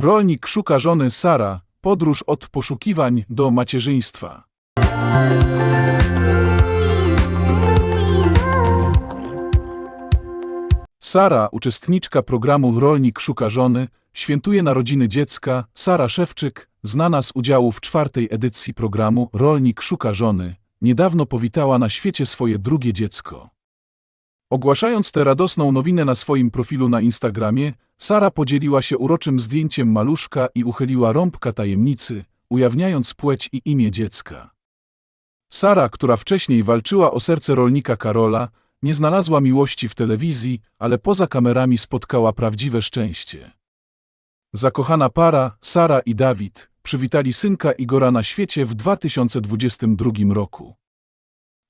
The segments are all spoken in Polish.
Rolnik szuka żony Sara, podróż od poszukiwań do macierzyństwa. Sara, uczestniczka programu Rolnik szuka żony, świętuje narodziny dziecka. Sara Szewczyk, znana z udziału w czwartej edycji programu Rolnik szuka żony, niedawno powitała na świecie swoje drugie dziecko. Ogłaszając tę radosną nowinę na swoim profilu na Instagramie, Sara podzieliła się uroczym zdjęciem maluszka i uchyliła rąbka tajemnicy, ujawniając płeć i imię dziecka. Sara, która wcześniej walczyła o serce rolnika Karola, nie znalazła miłości w telewizji, ale poza kamerami spotkała prawdziwe szczęście. Zakochana para, Sara i Dawid, przywitali synka Igora na świecie w 2022 roku.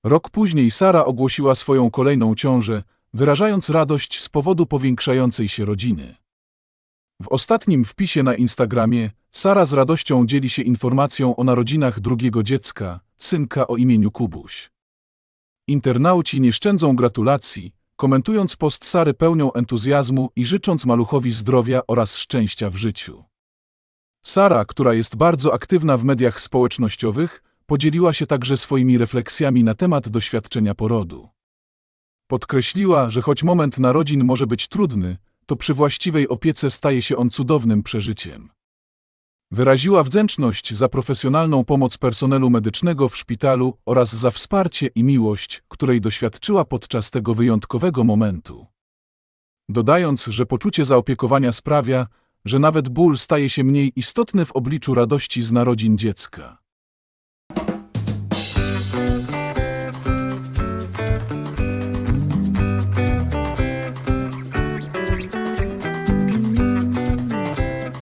Rok później Sara ogłosiła swoją kolejną ciążę, wyrażając radość z powodu powiększającej się rodziny. W ostatnim wpisie na Instagramie Sara z radością dzieli się informacją o narodzinach drugiego dziecka, synka o imieniu Kubuś. Internauci nie szczędzą gratulacji, komentując post Sary pełnią entuzjazmu i życząc maluchowi zdrowia oraz szczęścia w życiu. Sara, która jest bardzo aktywna w mediach społecznościowych, podzieliła się także swoimi refleksjami na temat doświadczenia porodu. Podkreśliła, że choć moment narodzin może być trudny, to przy właściwej opiece staje się on cudownym przeżyciem. Wyraziła wdzięczność za profesjonalną pomoc personelu medycznego w szpitalu oraz za wsparcie i miłość, której doświadczyła podczas tego wyjątkowego momentu. Dodając, że poczucie zaopiekowania sprawia, że nawet ból staje się mniej istotny w obliczu radości z narodzin dziecka.